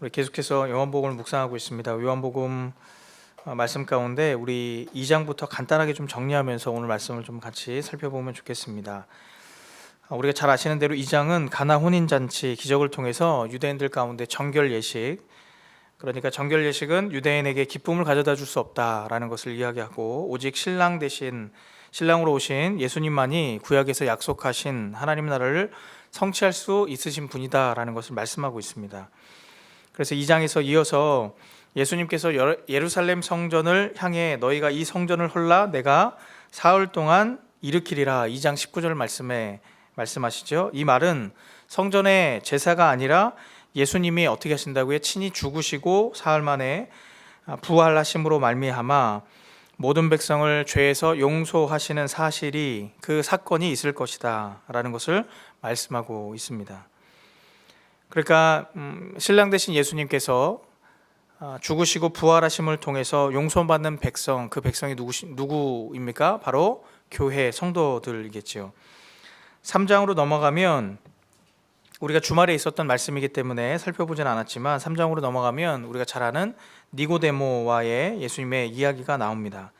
우리 계속해서 요한복음을 묵상하고 있습니다. 요한복음 어, 말씀 가운데 우리 2장부터 간단하게 좀 정리하면서 오늘 말씀을 좀 같이 살펴보면 좋겠습니다. 어, 우리가 잘 아시는 대로 2장은 가나 혼인 잔치 기적을 통해서 유대인들 가운데 정결 예식 그러니까 정결 예식은 유대인에게 기쁨을 가져다 줄 수 없다라는 것을 이야기하고 오직 신랑 대신 신랑으로 오신 예수님만이 구약에서 약속하신 하나님 나라를 성취할 수 있으신 분이다라는 것을 말씀하고 있습니다. 그래서 2장에서 이어서 예수님께서 여- 예루살렘 성전을 향해 너희가 이 성전을 헐라 내가 사흘 동안 일으키리라 2장 19절 말씀에 말씀하시죠. 이 말은 성전의 제사가 아니라 예수님이 어떻게 하신다고요? 친히 죽으시고 사흘 만에 부활하심으로 말미암아 모든 백성을 죄에서 용서하시는 사실이 그 사건이 있을 것이다라는 것을 말씀하고 있습니다. 그러니까 음, 신랑 되신 예수님께서 아, 죽으시고 부활하심을 통해서 용서받는 백성 그 백성이 누구 누구입니까? 바로 교회 성도들이겠지요. 3장으로 넘어가면 우리가 주말에 있었던 말씀이기 때문에 살펴보진 않았지만 3장으로 넘어가면 우리가 잘 아는 니고데모와의 예수님의 이야기가 나옵니다.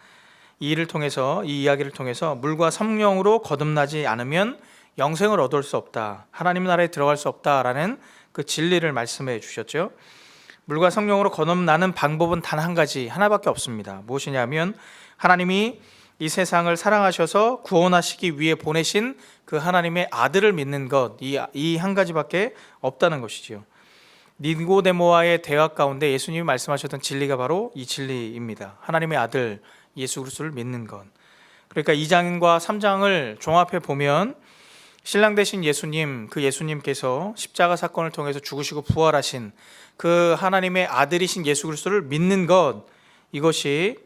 이 일을 통해서 이 이야기를 통해서 물과 성령으로 거듭나지 않으면 영생을 얻을 수 없다. 하나님 나라에 들어갈 수 없다라는 그 진리를 말씀해 주셨죠. 물과 성령으로 거듭나는 방법은 단 한 가지 하나밖에 없습니다. 무엇이냐면 하나님이 이 세상을 사랑하셔서 구원하시기 위해 보내신 그 하나님의 아들을 믿는 것 이 이 한 가지밖에 없다는 것이지요. 니고데모와의 대화 가운데 예수님이 말씀하셨던 진리가 바로 이 진리입니다. 하나님의 아들 예수 그리스도를 믿는 것. 그러니까 2장과 3장을 종합해 보면 신랑 되신 예수님 그 예수님께서 십자가 사건을 통해서 죽으시고 부활하신 그 하나님의 아들이신 예수 그리스도를 믿는 것 이것이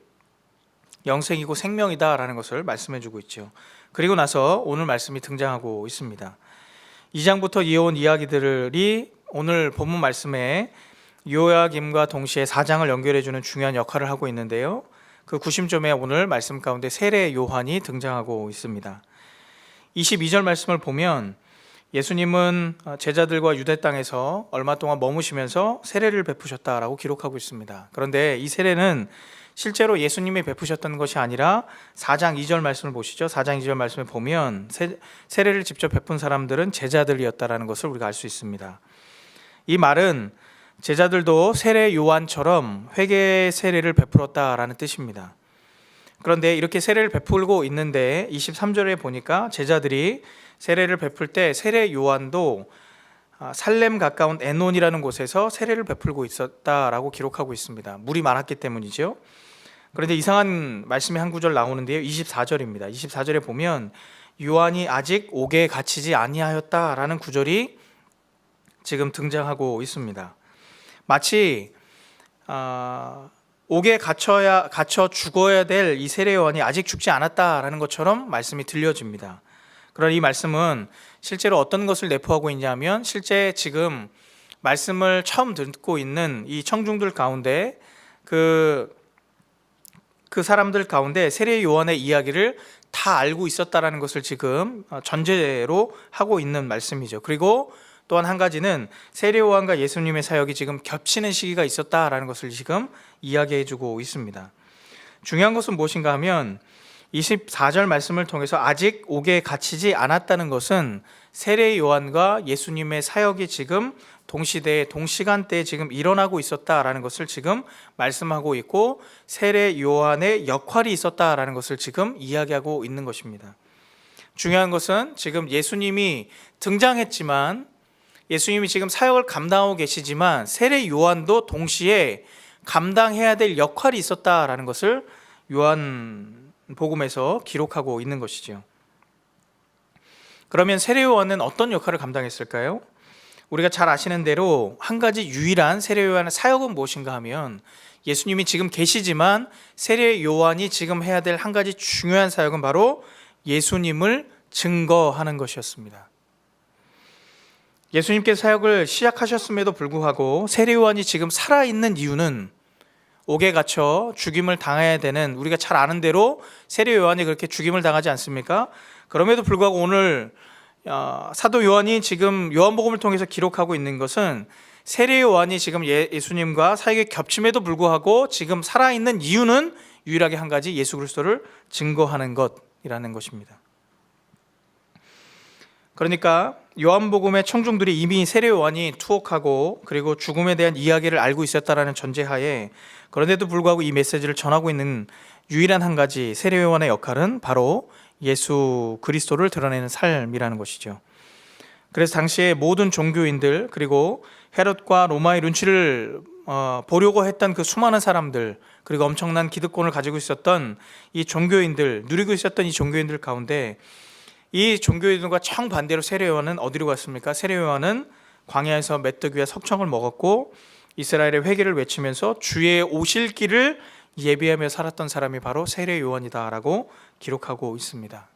영생이고 생명이다라는 것을 말씀해 주고 있죠. 그리고 나서 오늘 말씀이 등장하고 있습니다. 2장부터 이어온 이야기들이 오늘 본문 말씀에 요야김과 동시에 4장을 연결해 주는 중요한 역할을 하고 있는데요. 그 구심점에 오늘 말씀 가운데 세례 요한이 등장하고 있습니다. 22절 말씀을 보면 예수님은 제자들과 유대 땅에서 얼마 동안 머무시면서 세례를 베푸셨다라고 기록하고 있습니다. 그런데 이 세례는 실제로 예수님이 베푸셨던 것이 아니라 4장 2절 말씀을 보시죠. 4장 2절 말씀을 보면 세, 세례를 직접 베푼 사람들은 제자들이었다라는 것을 우리가 알 수 있습니다. 이 말은 제자들도 세례 요한처럼 회개 세례를 베풀었다라는 뜻입니다. 그런데 이렇게 세례를 베풀고 있는데 23절에 보니까 제자들이 세례를 베풀 때 세례 요한도 아, 살렘 가까운 에논이라는 곳에서 세례를 베풀고 있었다라고 기록하고 있습니다. 물이 많았기 때문이죠. 그런데 이상한 말씀이 한 구절 나오는데요. 24절입니다. 24절에 보면 요한이 아직 옥에 갇히지 아니하였다라는 구절이 지금 등장하고 있습니다. 마치 아, 옥에 갇혀야 갇혀 죽어야 될 이 세례 요한이 아직 죽지 않았다라는 것처럼 말씀이 들려집니다. 그러나 이 말씀은 실제로 어떤 것을 내포하고 있냐면 실제 지금 말씀을 처음 듣고 있는 이 청중들 가운데 그, 그 사람들 가운데 세례 요한의 이야기를 다 알고 있었다라는 것을 지금 전제로 하고 있는 말씀이죠. 그리고 또한 한 가지는 세례 요한과 예수님의 사역이 지금 겹치는 시기가 있었다라는 것을 지금 이야기해 주고 있습니다. 중요한 것은 무엇인가 하면 24절 말씀을 통해서 아직 옥에 갇히지 않았다는 것은 세례 요한과 예수님의 사역이 지금 동시대에 동시간대에 지금 일어나고 있었다라는 것을 지금 말씀하고 있고 세례 요한의 역할이 있었다라는 것을 지금 이야기하고 있는 것입니다. 중요한 것은 지금 예수님이 등장했지만 예수님이 지금 사역을 감당하고 계시지만 세례 요한도 동시에 감당해야 될 역할이 있었다라는 것을 요한 복음에서 기록하고 있는 것이죠. 그러면 세례 요한은 어떤 역할을 감당했을까요? 우리가 잘 아시는 대로 한 가지 유일한 세례 요한의 사역은 무엇인가 하면 예수님이 지금 계시지만 세례 요한이 지금 해야 될 한 가지 중요한 사역은 바로 예수님을 증거하는 것이었습니다. 예수님께서 사역을 시작하셨음에도 불구하고 세례 요한이 지금 살아 있는 이유는 옥에 갇혀 죽임을 당해야 되는 우리가 잘 아는 대로 세례 요한이 그렇게 죽임을 당하지 않습니까? 그럼에도 불구하고 오늘 어, 사도 요한이 지금 요한복음을 통해서 기록하고 있는 것은 세례 요한이 지금 예- 예수님과 사역이 겹침에도 불구하고 지금 살아 있는 이유는 유일하게 한 가지 예수 그리스도를 증거하는 것이라는 것입니다. 그러니까 요한복음의 청중들이 이미 세례 요한이 투옥하고 그리고 죽음에 대한 이야기를 알고 있었다라는 전제하에 그런데도 불구하고 이 메시지를 전하고 있는 유일한 한 가지 세례 요한의 역할은 바로 예수 그리스도를 드러내는 삶이라는 것이죠. 그래서 당시에 모든 종교인들 그리고 헤롯과 로마의 눈치를 어, 보려고 했던 그 수많은 사람들 그리고 엄청난 기득권을 가지고 있었던 이 종교인들 누리고 있었던 이 종교인들 가운데 이 종교인들과 정반대로 세례요한은 어디로 갔습니까? 세례요한은 광야에서 메뚜기와 석청을 먹었고 이스라엘의 회개를 외치면서 주의 오실 길을 예비하며 살았던 사람이 바로 세례요한이다라고 기록하고 있습니다.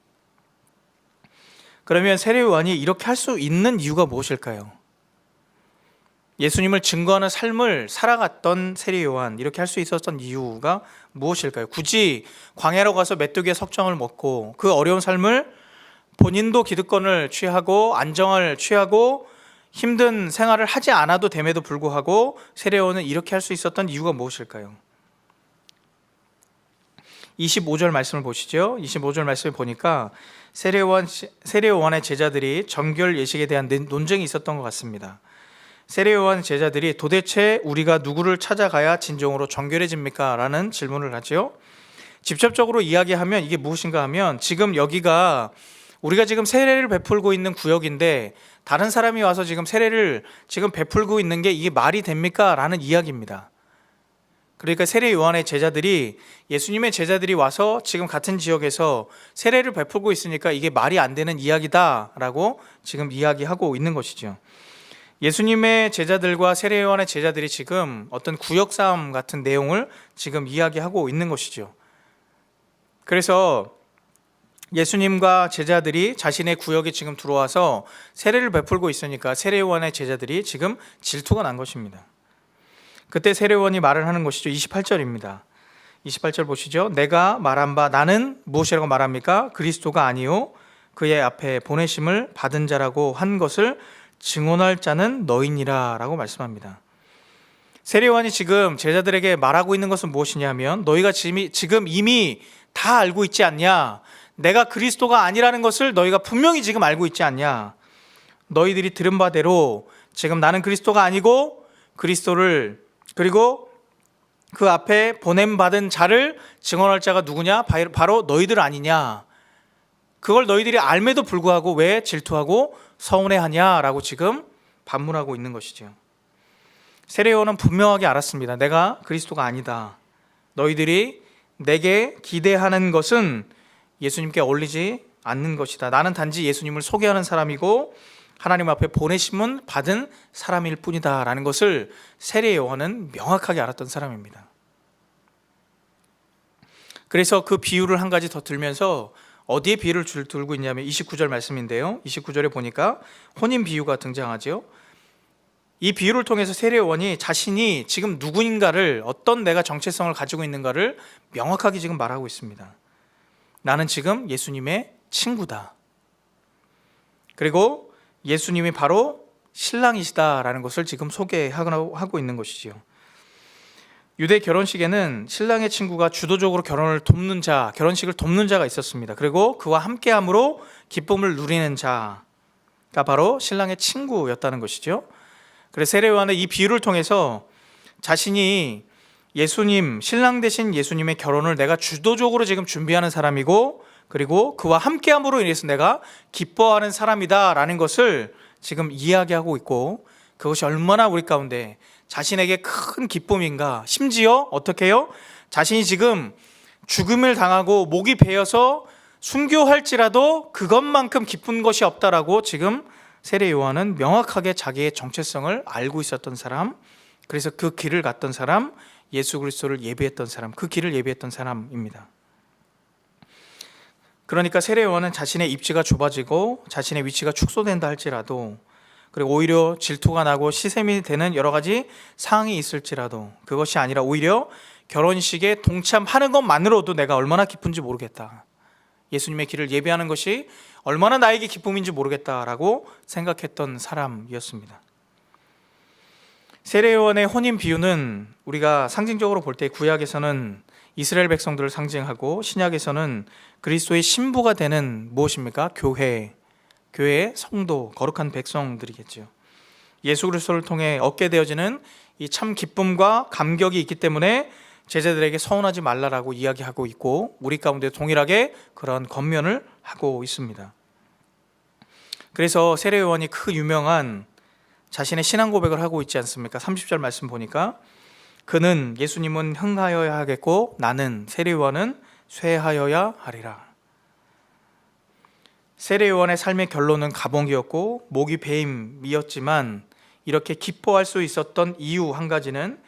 그러면 세례요한이 이렇게 할 수 있는 이유가 무엇일까요? 예수님을 증거하는 삶을 살아갔던 세례요한 이렇게 할 수 있었던 이유가 무엇일까요? 굳이 광야로 가서 메뚜기의 석정을 먹고 그 어려운 삶을 본인도 기득권을 취하고 안정을 취하고 힘든 생활을 하지 않아도 됨에도 불구하고 세례요한은 이렇게 할 수 있었던 이유가 무엇일까요? 25절 말씀을 보시죠. 25절 말씀을 보니까 세례요한 세례요한의 제자들이 정결 예식에 대한 논쟁이 있었던 것 같습니다. 세례요한 제자들이 도대체 우리가 누구를 찾아가야 진정으로 정결해집니까? 라는 질문을 하지요. 직접적으로 이야기하면 이게 무엇인가 하면 지금 여기가 우리가 지금 세례를 베풀고 있는 구역인데 다른 사람이 와서 지금 세례를 지금 베풀고 있는 게 이게 말이 됩니까? 라는 이야기입니다. 그러니까 세례 요한의 제자들이 예수님의 제자들이 와서 지금 같은 지역에서 세례를 베풀고 있으니까 이게 말이 안 되는 이야기다라고 지금 이야기하고 있는 것이죠. 예수님의 제자들과 세례 요한의 제자들이 지금 어떤 구역 싸움 같은 내용을 지금 이야기하고 있는 것이죠. 그래서 예수님과 제자들이 자신의 구역에 지금 들어와서 세례를 베풀고 있으니까 세례 요한의 제자들이 지금 질투가 난 것입니다. 그때 세례원이 말을 하는 것이죠. 28절입니다. 28절 보시죠. 내가 말한 바 나는 무엇이라고 말합니까? 그리스도가 아니요 그의 앞에 보내심을 받은 자라고 한 것을 증언할 자는 너희니라라고 말씀합니다. 세례원이 지금 제자들에게 말하고 있는 것은 무엇이냐면 너희가 지금 이미 다 알고 있지 않냐? 내가 그리스도가 아니라는 것을 너희가 분명히 지금 알고 있지 않냐? 너희들이 들은 바대로 지금 나는 그리스도가 아니고 그리스도를 그리고 그 앞에 보냄 받은 자를 증언할 자가 누구냐? 바로 너희들 아니냐? 그걸 너희들이 알매도 불구하고 왜 질투하고 서운해하냐라고 지금 반문하고 있는 것이죠. 세례요한은 분명하게 알았습니다. 내가 그리스도가 아니다. 너희들이 내게 기대하는 것은 예수님께 어울리지 않는 것이다. 나는 단지 예수님을 소개하는 사람이고 하나님 앞에 보내심은 받은 사람일 뿐이다라는 것을 세례 요한은 명확하게 알았던 사람입니다. 그래서 그 비유를 한 가지 더 들면서 어디에 비유를 들고 있냐면 29절 말씀인데요. 29절에 보니까 혼인 비유가 등장하죠. 이 비유를 통해서 세례 요한이 자신이 지금 누구인가를 어떤 내가 정체성을 가지고 있는가를 명확하게 지금 말하고 있습니다. 나는 지금 예수님의 친구다. 그리고 예수님이 바로 신랑이시다라는 것을 지금 소개하고 있는 것이지요. 유대 결혼식에는 신랑의 친구가 주도적으로 결혼을 돕는 자, 결혼식을 돕는 자가 있었습니다. 그리고 그와 함께함으로 기쁨을 누리는 자가 바로 신랑의 친구였다는 것이죠. 그래서 세례요한은 이 비유를 통해서 자신이 예수님, 신랑 대신 예수님의 결혼을 내가 주도적으로 지금 준비하는 사람이고 그리고 그와 함께함으로 인해서 내가 기뻐하는 사람이다라는 것을 지금 이야기하고 있고 그것이 얼마나 우리 가운데 자신에게 큰 기쁨인가 심지어 어떻게 해요? 자신이 지금 죽음을 당하고 목이 베어서 순교할지라도 그것만큼 기쁜 것이 없다라고 지금 세례 요한은 명확하게 자기의 정체성을 알고 있었던 사람 그래서 그 길을 갔던 사람 예수 그리스도를 예비했던 사람 그 길을 예비했던 사람입니다. 그러니까 세례 요한은 자신의 입지가 좁아지고 자신의 위치가 축소된다 할지라도 그리고 오히려 질투가 나고 시샘이 되는 여러 가지 상황이 있을지라도 그것이 아니라 오히려 결혼식에 동참하는 것만으로도 내가 얼마나 기쁜지 모르겠다. 예수님의 길을 예배하는 것이 얼마나 나에게 기쁨인지 모르겠다라고 생각했던 사람이었습니다. 세례요한의 혼인 비유는 우리가 상징적으로 볼 때 구약에서는 이스라엘 백성들을 상징하고 신약에서는 그리스도의 신부가 되는 무엇입니까? 교회, 교회의 성도, 거룩한 백성들이겠죠. 예수 그리스도를 통해 얻게 되어지는 이 참 기쁨과 감격이 있기 때문에 제자들에게 서운하지 말라라고 이야기하고 있고 우리 가운데 동일하게 그런 겉면을 하고 있습니다. 그래서 세례 요한이 그 유명한 자신의 신앙 고백을 하고 있지 않습니까? 30절 말씀 보니까 그는 예수님은 흥하여야 하겠고 나는 세례 요한은 쇠하여야 하리라. 세례 요한의 삶의 결론은 가봉이었고 목이 배임이었지만 이렇게 기뻐할 수 있었던 이유 한 가지는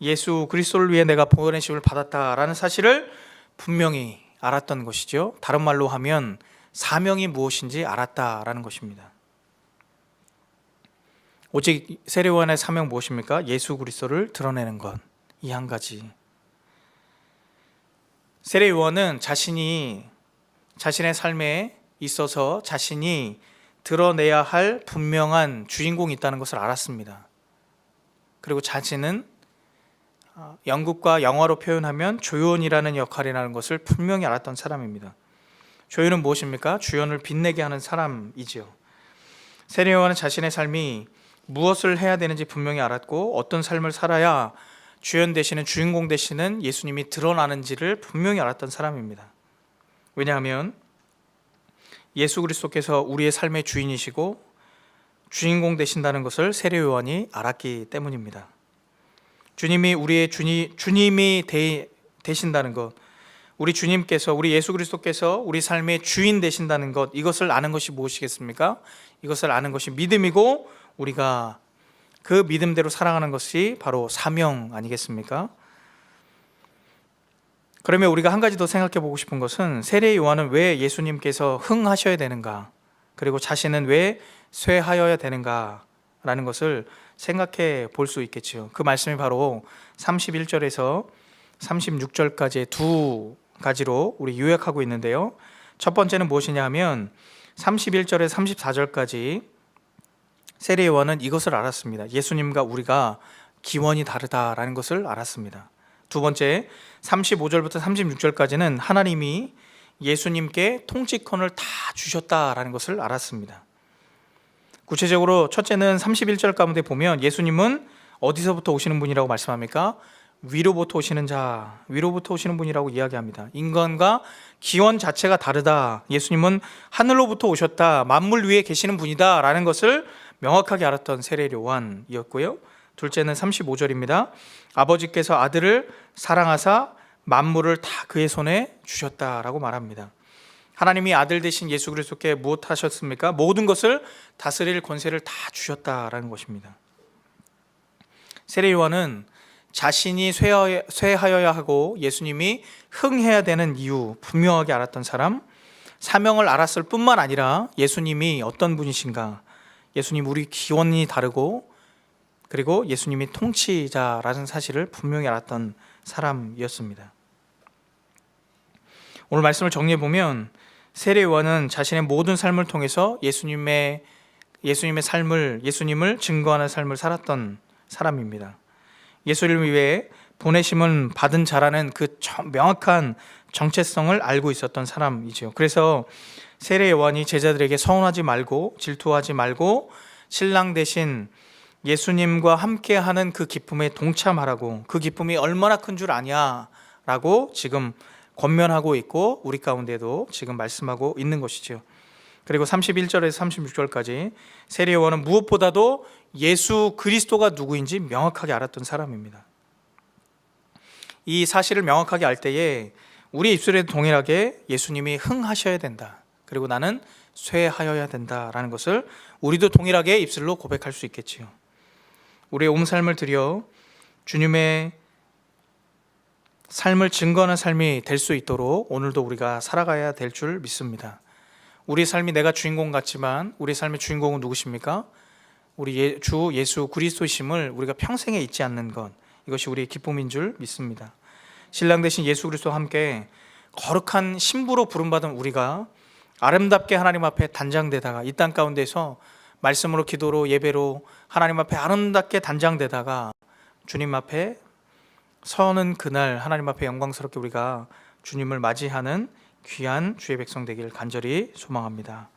예수 그리스도를 위해 내가 보내심을 받았다라는 사실을 분명히 알았던 것이죠. 다른 말로 하면 사명이 무엇인지 알았다라는 것입니다. 오직 세례요한의 사명 무엇입니까? 예수 그리스도를 드러내는 것. 이 한 가지. 세례요한은 자신이 자신의 삶에 있어서 자신이 드러내야 할 분명한 주인공이 있다는 것을 알았습니다. 그리고 자신은 어, 영국과 영화로 표현하면 조연이라는 역할이라는 것을 분명히 알았던 사람입니다. 조연은 무엇입니까? 주연을 빛내게 하는 사람이지요. 세례요한은 자신의 삶이 무엇을 해야 되는지 분명히 알았고 어떤 삶을 살아야 주연 되시는 주인공 되시는 예수님이 드러나는지를 분명히 알았던 사람입니다. 왜냐하면 예수 그리스도께서 우리의 삶의 주인이시고 주인공 되신다는 것을 세례 요한이 알았기 때문입니다. 주님이 우리의 주니, 주님이 되, 되신다는 것, 우리 주님께서 우리 예수 그리스도께서 우리 삶의 주인 되신다는 것 이것을 아는 것이 무엇이겠습니까? 이것을 아는 것이 믿음이고 우리가 그 믿음대로 살아가는 것이 바로 사명 아니겠습니까? 그러면 우리가 한 가지 더 생각해 보고 싶은 것은 세례 요한은 왜 예수님께서 흥하셔야 되는가? 그리고 자신은 왜 쇠하여야 되는가? 라는 것을 생각해 볼 수 있겠지요. 그 말씀이 바로 31절에서 36절까지의 두 가지로 우리 요약하고 있는데요. 첫 번째는 무엇이냐 하면 31절에서 34절까지 세례 요한은 이것을 알았습니다. 예수님과 우리가 기원이 다르다라는 것을 알았습니다. 두 번째 35절부터 36절까지는 하나님이 예수님께 통치권을 다 주셨다라는 것을 알았습니다. 구체적으로 첫째는 31절 가운데 보면 예수님은 어디서부터 오시는 분이라고 말씀합니까? 위로부터 오시는 자, 위로부터 오시는 분이라고 이야기합니다. 인간과 기원 자체가 다르다. 예수님은 하늘로부터 오셨다. 만물 위에 계시는 분이다라는 것을 명확하게 알았던 세례 요한이었고요. 둘째는 35절입니다. 아버지께서 아들을 사랑하사 만물을 다 그의 손에 주셨다라고 말합니다. 하나님이 아들 되신 예수 그리스도께 무엇 하셨습니까? 모든 것을 다스릴 권세를 다 주셨다라는 것입니다. 세례 요한은 자신이 쇠하여야 하고 예수님이 흥해야 되는 이유 분명하게 알았던 사람, 사명을 알았을 뿐만 아니라 예수님이 어떤 분이신가, 예수님 우리 기원이 다르고 그리고 예수님이 통치자라는 사실을 분명히 알았던 사람이었습니다. 오늘 말씀을 정리해 보면 세례 요한은 자신의 모든 삶을 통해서 예수님의 예수님의 삶을 예수님을 증거하는 삶을 살았던 사람입니다. 예수를 위해 보내심을 받은 자라는 그 명확한 정체성을 알고 있었던 사람이죠. 그래서 세례 요한이 제자들에게 서운하지 말고 질투하지 말고 신랑 대신 예수님과 함께하는 그 기쁨에 동참하라고 그 기쁨이 얼마나 큰 줄 아냐라고 지금 권면하고 있고 우리 가운데도 지금 말씀하고 있는 것이죠. 그리고 31절에서 36절까지 세례 요한은 무엇보다도 예수 그리스도가 누구인지 명확하게 알았던 사람입니다. 이 사실을 명확하게 알 때에 우리 입술에도 동일하게 예수님이 흥하셔야 된다. 그리고 나는 쇠하여야 된다라는 것을 우리도 동일하게 입술로 고백할 수 있겠지요. 우리의 온 삶을 들여 주님의 삶을 증거하는 삶이 될 수 있도록 오늘도 우리가 살아가야 될 줄 믿습니다. 우리 삶이 내가 주인공 같지만 우리 삶의 주인공은 누구십니까? 우리 예, 주 예수 그리스도심을 우리가 평생에 잊지 않는 것 이것이 우리의 기쁨인 줄 믿습니다. 신랑 대신 예수 그리스도와 함께 거룩한 신부로 부름받은 우리가 아름답게 하나님 앞에 단장되다가 이 땅 가운데서 말씀으로 기도로 예배로 하나님 앞에 아름답게 단장되다가 주님 앞에 서는 그날 하나님 앞에 영광스럽게 우리가 주님을 맞이하는 귀한 주의 백성 되기를 간절히 소망합니다.